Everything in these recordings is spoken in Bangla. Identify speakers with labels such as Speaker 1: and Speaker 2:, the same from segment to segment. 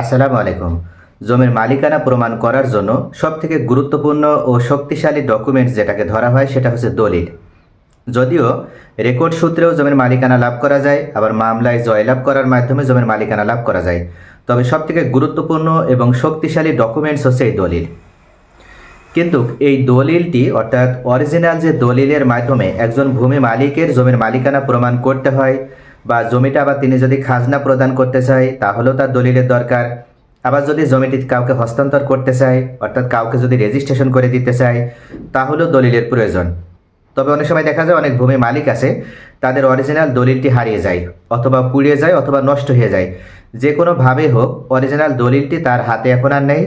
Speaker 1: আসসালামু আলাইকুম। জমির মালিকানা প্রমাণ করার জন্য সবথেকে গুরুত্বপূর্ণ ও শক্তিশালী ডকুমেন্টস যেটাকে ধরা হয় সেটা হচ্ছে দলিল। যদিও রেকর্ড সূত্রেও জমির মালিকানা লাভ করা যায়, আবার মামলায় জয়লাভ করার মাধ্যমে জমির মালিকানা লাভ করা যায়। তবে সবথেকে গুরুত্বপূর্ণ এবং শক্তিশালী ডকুমেন্টস হচ্ছে এই দলিল। কিন্তু এই দলিলটি, অর্থাৎ অরিজিনাল যে দলিলের মাধ্যমে একজন ভূমি মালিকের জমির মালিকানা প্রমাণ করতে হয় বা জমিটা আবার তিনি যদি খাজনা প্রদান করতে চায়, তাহলেও তার দলিলের দরকার। আবার যদি জমিটি কাউকে হস্তান্তর করতে চায়, অর্থাৎ কাউকে যদি রেজিস্ট্রেশন করে দিতে চায়, তাহলেও দলিলের প্রয়োজন। তবে অনেক সময় দেখা যায় অনেক ভূমি মালিক আছে, তাদের অরিজিনাল দলিলটি হারিয়ে যায়, অথবা পুড়িয়ে যায়, অথবা নষ্ট হয়ে যায়। যে কোনোভাবে হোক অরিজিনাল দলিলটি তার হাতে এখন আর নেই।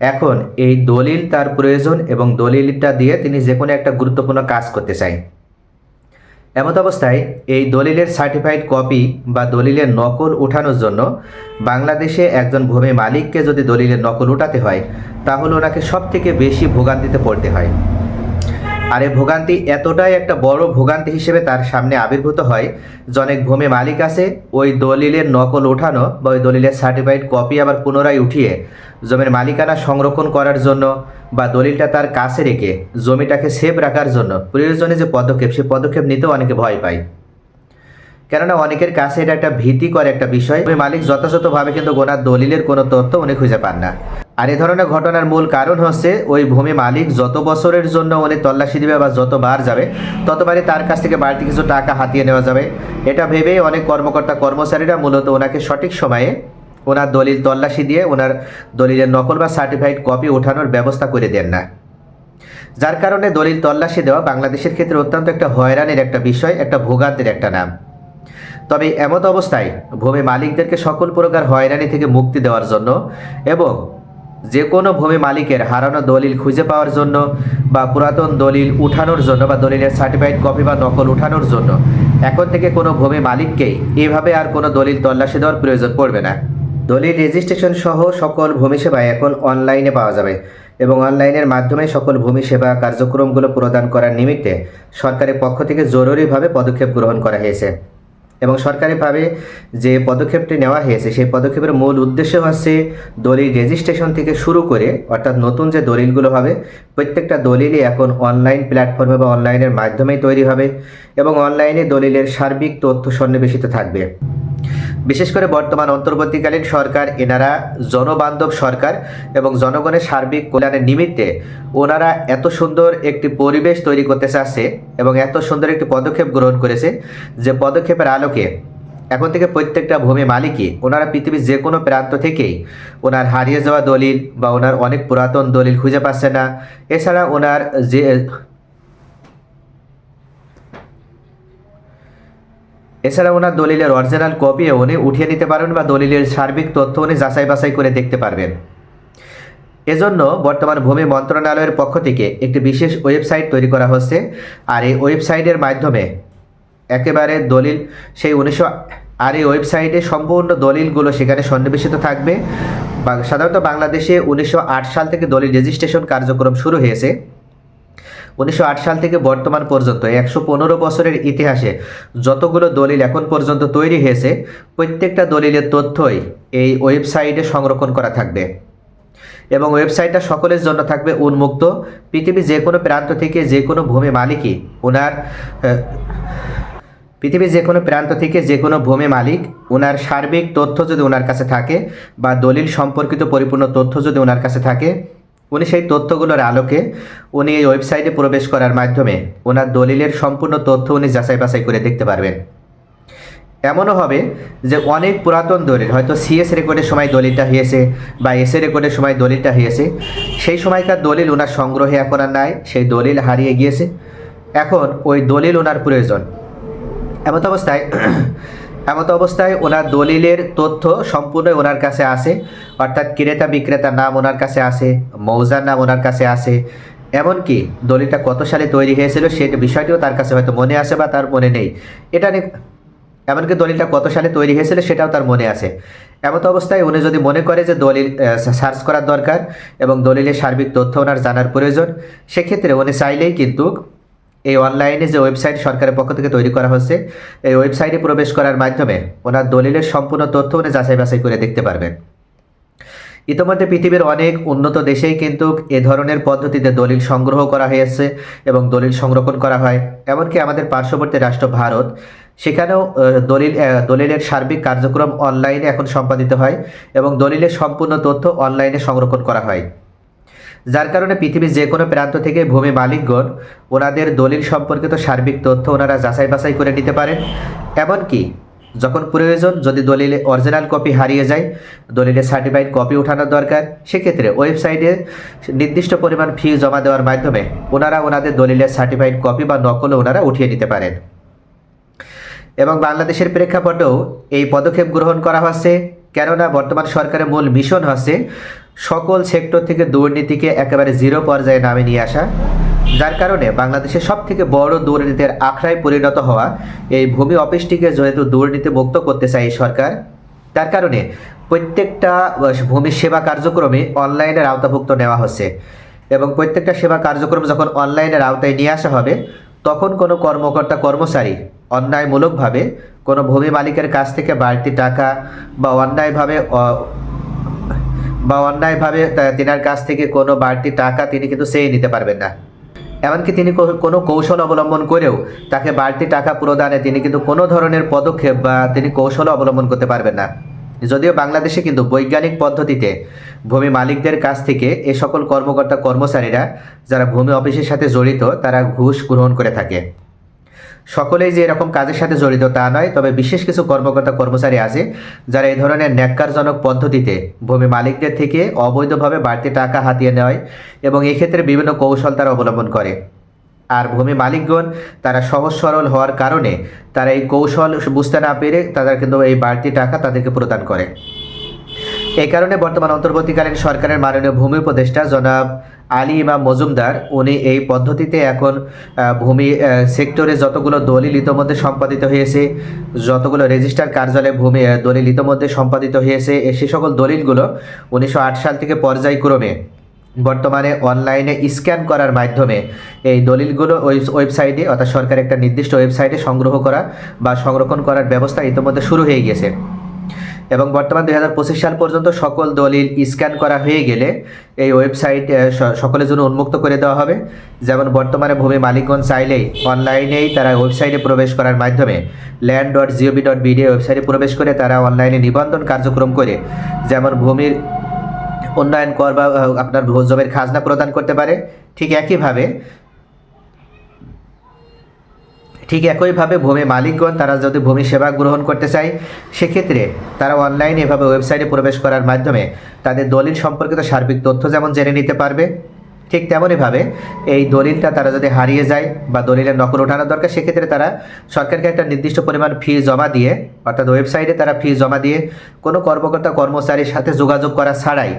Speaker 1: এখন এই দলিল তার প্রয়োজন এবং দলিলটা দিয়ে তিনি যে কোনো একটা গুরুত্বপূর্ণ কাজ করতে চায়। এমত অবস্থায় এই দলিলের সার্টিফাইড কপি বা দলিলের নকল উঠানোর জন্য বাংলাদেশে একজন ভূমি মালিককে যদি দলিলের নকল উঠাতে হয়, তাহলে ওনাকে সব থেকে বেশি ভোগান্তিতে পড়তে হয়। আর এই ভোগান্তি এতটাই একটা বড় ভোগান্তি হিসেবে তার সামনে আবির্ভূত হয় যে অনেক ভূমি মালিক আছে, ওই দলিলের নকল ওঠানো বা ওই দলিলের সার্টিফাইড কপি আবার পুনরায় উঠিয়ে জমির মালিকানা সংরক্ষণ করার জন্য বা দলিলটা তার কাছে রেখে জমিটাকে সেভ রাখার জন্য প্রয়োজনে যে পদক্ষেপ, সে পদক্ষেপ নিতেও অনেকে ভয় পায়। কেননা অনেকের কাছে এটা একটা ভীতিকর একটা বিষয়। ওই মালিক যথাযথভাবে কিন্তু গোনার দলিলের কোনো তথ্য উনি খুঁজে পান না। আর এ ধরনের ঘটনার মূল কারণ হচ্ছে ওই ভূমি মালিক যত বছরের জন্য উনি তল্লাশি দিবে বা যতবার যাবে, ততবারই তার কাছ থেকে বাড়তি কিছু টাকা হাতিয়ে নেওয়া যাবে। এটা ভেবেই অনেক কর্মকর্তা কর্মচারীরা মূলত ওনাকে সঠিক সময়ে ওনার দলিল তল্লাশি দিয়ে ওনার দলিলের নকল বা সার্টিফাইড কপি ওঠানোর ব্যবস্থা করে দেন না। যার কারণে দলিল তল্লাশি দেওয়া বাংলাদেশের ক্ষেত্রে অত্যন্ত একটা হয়রানির একটা বিষয়, একটা ভোগান্তের একটা নাম। তবে এমত অবস্থায় ভূমি মালিকদেরকে সকল প্রকার হয়রানি থেকে মুক্তি দেওয়ার জন্য এবং যে কোনো ভূমি মালিকের হারানো দলিল খুঁজে পাওয়ার জন্য বা পুরাতন দলিল উঠানোর জন্য বা দলিলের সার্টিফাইড কপি বা নকল উঠানোর জন্য এখন থেকে কোনো ভূমি মালিককেই এভাবে আর কোনো দলিল তল্লাশি দেওয়ার প্রয়োজন পড়বে না। দলিল রেজিস্ট্রেশন সহ সকল ভূমি সেবা এখন অনলাইনে পাওয়া যাবে এবং অনলাইনের মাধ্যমে সকল ভূমি সেবা কার্যক্রমগুলো প্রদান করার নিমিত্তে সরকারের পক্ষ থেকে জরুরিভাবে পদক্ষেপ গ্রহণ করা হয়েছে। এবং সরকারিভাবে যে পদক্ষেপটি নেওয়া হয়েছে, সেই পদক্ষেপের মূল উদ্দেশ্য হচ্ছে দলিল রেজিস্ট্রেশন থেকে শুরু করে, অর্থাৎ নতুন যে দলিলগুলো হবে, প্রত্যেকটা দলিলই এখন অনলাইন প্ল্যাটফর্মে বা অনলাইনের মাধ্যমেই তৈরি হবে এবং অনলাইনে দলিলের সার্বিক তথ্য সন্নিবেশিত থাকবে। বিশেষ করে বর্তমান অন্তর্বর্তীকালীন সরকার, এনারা জনবান্ধব সরকার এবং জনগণের সার্বিক কল্যাণের নিমিত্তে ওনারা এত সুন্দর একটি পরিবেশ তৈরি করতে চাচ্ছে এবং এত সুন্দর একটি পদক্ষেপ গ্রহণ করেছে যে পদক্ষেপের আলোকে এখন থেকে প্রত্যেকটা ভূমি মালিকই, ওনারা পৃথিবীর যে কোনো প্রান্ত থেকেই ওনার হারিয়ে যাওয়া দলিল বা ওনার অনেক পুরাতন দলিল খুঁজে পাচ্ছে না। এছাড়া ওনার যে এছাড়া ওনার দলিলের অরিজিনাল কপিও উনি উঠিয়ে নিতে পারবেন বা দলিলের সার্বিক তথ্য উনি যাচাই বাছাই করে দেখতে পারবেন। এজন্য বর্তমান ভূমি মন্ত্রণালয়ের পক্ষ থেকে একটি বিশেষ ওয়েবসাইট তৈরি করা হচ্ছে আর এই ওয়েবসাইটের মাধ্যমে একেবারে দলিল, সেই উনিশশো আর এই ওয়েবসাইটে সম্পূর্ণ দলিলগুলো সেখানে সন্নিবেশিত থাকবে। সাধারণত বাংলাদেশে উনিশশো আট সাল থেকে দলিল রেজিস্ট্রেশন কার্যক্রম শুরু হয়েছে। উনিশশো আট সাল থেকে বর্তমান পর্যন্ত একশো পনেরো বছরের ইতিহাসে যতগুলো দলিল এখন পর্যন্ত তৈরি হয়েছে, প্রত্যেকটা দলিলের তথ্যই এই ওয়েবসাইটে সংরক্ষণ করা থাকবে। এবং ওয়েবসাইটটা সকলের জন্য থাকবে উন্মুক্ত। পৃথিবীর যে কোনো প্রান্ত থেকে যে কোনো ভূমি মালিকই ওনার পৃথিবীর যে কোনো প্রান্ত থেকে যে কোনো ভূমি মালিক ওনার সার্বিক তথ্য যদি ওনার কাছে থাকে বা দলিল সম্পর্কিত পরিপূর্ণ তথ্য যদি ওনার কাছে থাকে উনি সেই তথ্যগুলোর আলোকে উনি এই ওয়েবসাইটে প্রবেশ করার মাধ্যমে ওনার দলিলের সম্পূর্ণ তথ্য উনি যাচাই বাছাই করে দেখতে পারবেন। এমনও হবে যে অনেক পুরাতন দলিল, হয়তো সিএস রেকর্ডের সময় দলিলটা হয়েছে বা এসএ রেকর্ডের সময় দলিলটা হয়েছে, সেই সময়কার দলিল ওনার সংগ্রহে এখন আর নাই, সেই দলিল হারিয়ে গিয়েছে। এখন ওই দলিল ওনার প্রয়োজন। এমত অবস্থায় এমত অবস্থায় ওনার দলিলের তথ্য সম্পূর্ণ ওনার কাছে আসে অর্থাৎ ক্রেতা বিক্রেতার নাম ওনার কাছে আসে মৌজার নাম ওনার কাছে আসে এমনকি দলিলটা কত সালে তৈরি হয়েছিল সেটা বিষয়টিও তার কাছে হয়তো মনে আসে বা তার মনে নেই। এটা এমনকি দলিলটা কত সালে তৈরি হয়েছিল সেটাও তার মনে আছে। এমত অবস্থায় উনি যদি মনে করে যে দলিল সার্চ করার দরকার এবং দলিলের সার্বিক তথ্য ওনার জানার প্রয়োজন, সেক্ষেত্রে উনি চাইলেই কিন্তু এই অনলাইনে যে ওয়েবসাইট সরকারের পক্ষ থেকে তৈরি করা হচ্ছে, এই ওয়েবসাইটে প্রবেশ করার মাধ্যমে ওনার দলিলের সম্পূর্ণ তথ্য উনি যাচাই বাছাই করে দেখতে পারবেন। ইতিমধ্যে পৃথিবীর অনেক উন্নত দেশেই কিন্তু এ ধরনের পদ্ধতিতে দলিল সংগ্রহ করা হয়েছে এবং দলিল সংরক্ষণ করা হয়। এমনকি আমাদের পার্শ্ববর্তী রাষ্ট্র ভারত, সেখানেও দলিল দলিলের সার্বিক কার্যক্রম অনলাইনে এখন সম্পাদিত হয় এবং দলিলের সম্পূর্ণ তথ্য অনলাইনে সংরক্ষণ করা হয়। যার কারণে পৃথিবীর যে কোনো প্রান্ত থেকে ভূমি মালিকগণ ওনাদের দলিল সম্পর্কিত সার্বিক তথ্য ওনারা যাচাই বাছাই করে নিতে পারেন। এমনকি যখন প্রয়োজন যদি দলিলে অরিজিনাল কপি হারিয়ে যায় দলিলের সার্টিফাইড কপি ওঠানোর দরকার, সেক্ষেত্রে ওয়েবসাইটে নির্দিষ্ট পরিমাণ ফি জমা দেওয়ার মাধ্যমে ওনারা ওনাদের দলিলের সার্টিফাইড কপি বা নকলও ওনারা উঠিয়ে নিতে পারেন। এবং বাংলাদেশের প্রেক্ষাপটেও এই পদক্ষেপ গ্রহণ করা হচ্ছে। কেননা বর্তমান সরকারের মূল মিশন হচ্ছে সকল সেক্টর থেকে দুর্নীতিকে একেবারে জিরো পর্যায়ে নামে নিয়ে আসা, যার কারণে বাংলাদেশের সব থেকে বড় দুর্নীতির আখড়ায় পরিণত হওয়া এই ভূমি অফিসটিকে যেহেতু দুর্নীতি মুক্ত করতে চায় এই সরকার, তার কারণে প্রত্যেকটা ভূমি সেবা কার্যক্রমে অনলাইনের আওতাভুক্ত নেওয়া হচ্ছে এবং প্রত্যেকটা সেবা কার্যক্রম যখন অনলাইনের আওতায় নিয়ে আসা হবে, তখন কোনো কর্মকর্তা কর্মচারী অন্যায়মূলকভাবে কোনো ভূমি মালিকের কাছ থেকে বাড়তি টাকা বা অন্যায়ভাবে বা অন্যায়ভাবে তিনার কাছ থেকে কোনো বাড়তি টাকা তিনি কিন্তু সেই নিতে পারবেন না। এমনকি তিনি কোনো কৌশল অবলম্বন করেও তাকে বাড়তি টাকা প্রদানে তিনি কিন্তু কোনো ধরনের পদক্ষেপ বা তিনি কৌশল অবলম্বন করতে পারবেন না। যদিও বাংলাদেশে কিন্তু বৈজ্ঞানিক পদ্ধতিতে ভূমি মালিকদের কাছ থেকে এ সকল কর্মকর্তা কর্মচারীরা যারা ভূমি অফিসের সাথে জড়িত, তারা ঘুষ গ্রহণ করে থাকে। সকলেই যে এরকম কাজের সাথে জড়িত তা নয়, তবে বিশেষ কিছু কর্মকর্তা কর্মচারী আছে যারা এই ধরনের ন্যাক্কারজনক পদ্ধতিতে ভূমি মালিকদের থেকে অবৈধভাবে বাড়তি টাকা হাতিয়ে নেয় এবং এক্ষেত্রে বিভিন্ন কৌশল তারা অবলম্বন করে। আর ভূমি মালিকগণ তারা সহজ সরল হওয়ার কারণে তারা এই কৌশল বুঝতে না পেরে তারা কিন্তু এই বাড়তি টাকা তাদেরকে প্রদান করে। এই কারণে বর্তমান অন্তর্বর্তীকালীন সরকারের মাননীয় ভূমি উপদেষ্টা জনাব আলী ইমাম মজুমদার, উনি এই পদ্ধতিতে এখন ভূমি সেক্টরে যতগুলো দলিল ইতোমধ্যে সম্পাদিত হয়েছে, যতগুলো রেজিস্টার কার্যালয়ে ভূমি দলিল ইতোমধ্যে সম্পাদিত হয়েছে সে সকল দলিলগুলো উনিশশো আট সাল থেকে পর্যায়ক্রমে বর্তমানে অনলাইনে স্ক্যান করার মাধ্যমে এই দলিলগুলো ওয়েবসাইটে, অর্থাৎ সরকার একটা নির্দিষ্ট ওয়েবসাইটে সংগ্রহ করা বা সংরক্ষণ করার ব্যবস্থা ইতিমধ্যে শুরু হয়ে গিয়েছে। এবং বর্তমান দুই হাজার পঁচিশ সাল পর্যন্ত সকল দলিল স্ক্যান করা হয়ে গেলে এই ওয়েবসাইট সকলের জন্য উন্মুক্ত করে দেওয়া হবে। যেমন বর্তমানে ভূমি মালিকগণ চাইলেই অনলাইনেই তারা ওয়েবসাইটে প্রবেশ করার মাধ্যমে land dot GOB dot BD ওয়েবসাইটে প্রবেশ করে তারা অনলাইনে নিবন্ধন কার্যক্রম করে। যেমন ভূমির উন্নয়ন কর বা আপনার জমির খাজনা প্রদান করতে পারে। ঠিক একইভাবে ঠিক একইভাবে ভূমি মালিকগণ, তারা যদি ভূমি সেবা গ্রহণ করতে চায়, সেক্ষেত্রে তারা অনলাইনে এভাবে ওয়েবসাইটে প্রবেশ করার মাধ্যমে তাদের দলিল সম্পর্কিত সার্বিক তথ্য যেমন জেনে নিতে পারবে, ঠিক তেমনইভাবে এই দলিলটা তারা যদি হারিয়ে যায় বা দলিলের নকল ওঠানোর দরকার, সেক্ষেত্রে তারা সরকারকে একটা নির্দিষ্ট পরিমাণ ফি জমা দিয়ে, অর্থাৎ ওয়েবসাইটে তারা ফি জমা দিয়ে কোনো কর্মকর্তা, কর্মচারীর সাথে যোগাযোগ করা ছাড়াই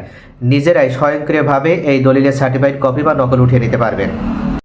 Speaker 1: নিজেরাই স্বয়ংক্রিয়ভাবে এই দলিলের সার্টিফাইড কপি বা নকল উঠিয়ে নিতে পারবেন।